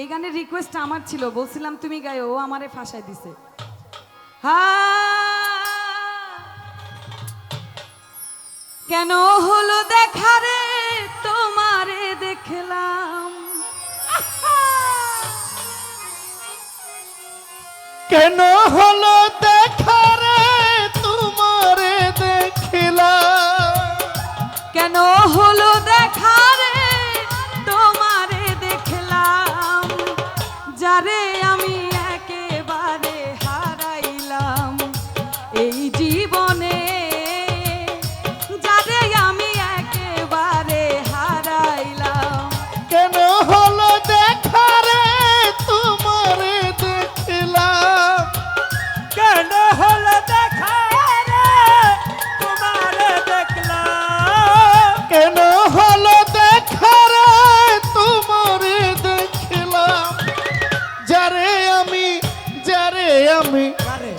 এই গানের রিকোয়েস্ট আমার ছিল বলছিলাম তুমি গায়ে ও আমারে ফাঁসায় দিছে। কেন হলো দেখা রে তোমারে দেখলাম। কেন হলো দেখা রে তোমারে দেখিলাম। কেন হলো আমি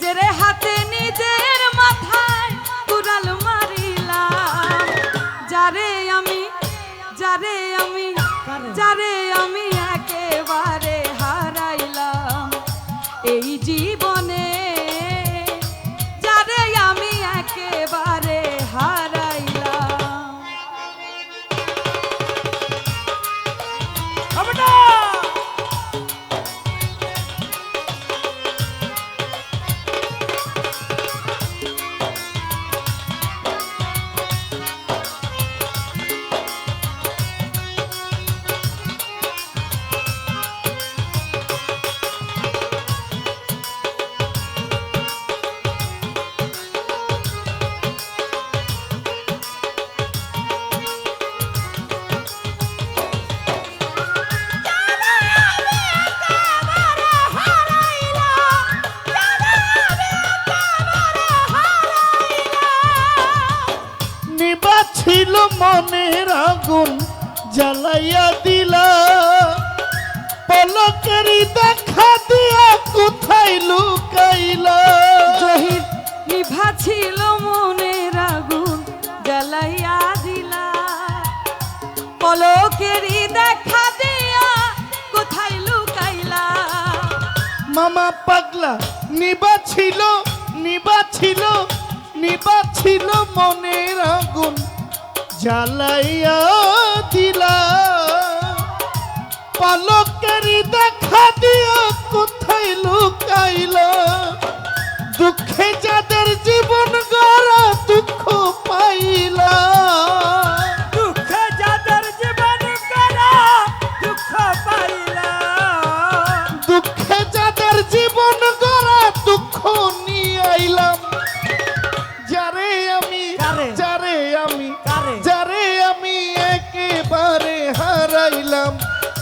নিজের হাতে নিজের মাথায় কুড়াল মারিলাম। যারে আমি যারে নিবা ছিল মনের আগুন জ্বালাইয়া দিলা। পলকেরই দেখা দিয়া কোথায় লুকাইলা? জহির নিভা ছিল মনের আগুন জ্বালাইয়া দিলা। পলকেরই দেখা দিয়া কোথায় লুকাইলা? মামা পাগলা নিবা ছিল নিবা ছিল নিবা ছিল মনের আগুন, জ্বালাইয়া দিলা। পালকেরই দেখা দিয়া কোথায় লুকাইল? দুঃখে যাদের জীবন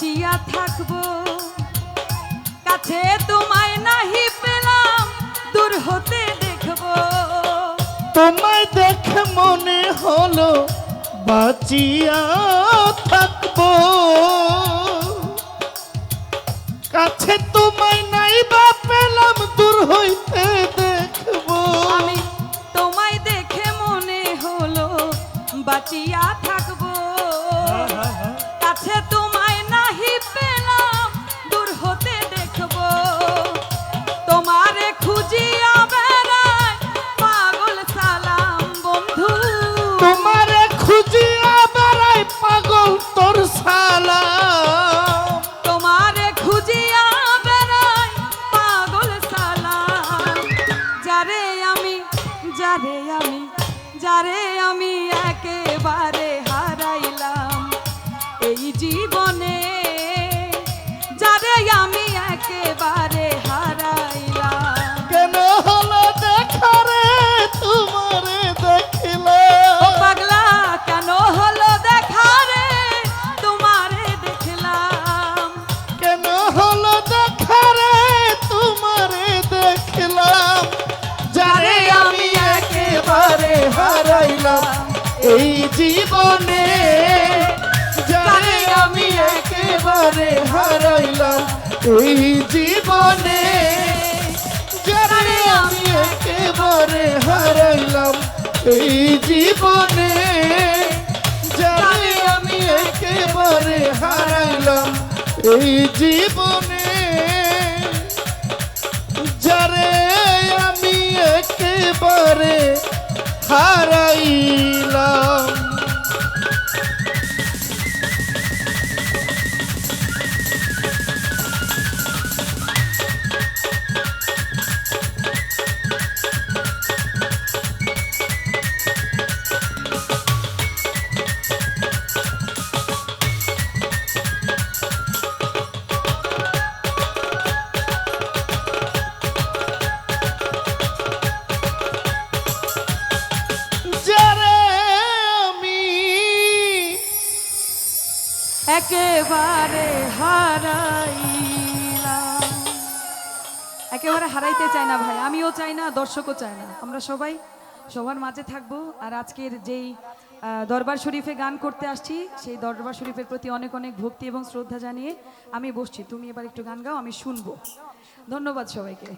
বাঁচিয়া থাকব। কাছে তোমায় নাহি পেলাম দূর হতে দেখব। তোমায় দেখে মনে হলো বাঁচিয়া থাকব। কাছে তোমায় নাই বা পেলাম দূর হইতে দেখব। আমি তোমায় দেখে মনে হলো বাঁচিয়া থাকব। হ্যাঁ, হ্যাঁ, হ্যাঁ। কাছে জীবনে যারে আমি একেবারে হারাইলাম। কেন হলো দেখা রে তোমারে দেখিলে? ও পাগলা কেন হলো দেখা রে তোমারে দেখলাম। কেন হলো দেখা রে তোমারে দেখলাম? যারে আমি একেবারে হারাইলাম। এই জীবনে একেবারে হারাইলাম এই জীবনে। আমি একেবারে হারাইলাম এই জীবনে। যারে আমি একেবারে হারাইলাম এই জীবনে। যারে আমি একেবারে হারাইলাম একেবারে হারাইলাম। একেবারে হারাইতে চাই না ভাই, আমিও চাই না, দর্শকও চাই না। আমরা সবাই সবার মাঝে থাকব আর আজকের যেই দরবার শরীফে গান করতে আসছি, সেই দরবার শরীফের প্রতি অনেক অনেক ভক্তি এবং শ্রদ্ধা জানিয়ে আমি বসছি। তুমি এবার একটু গান গাও, আমি শুনব। ধন্যবাদ সবাইকে।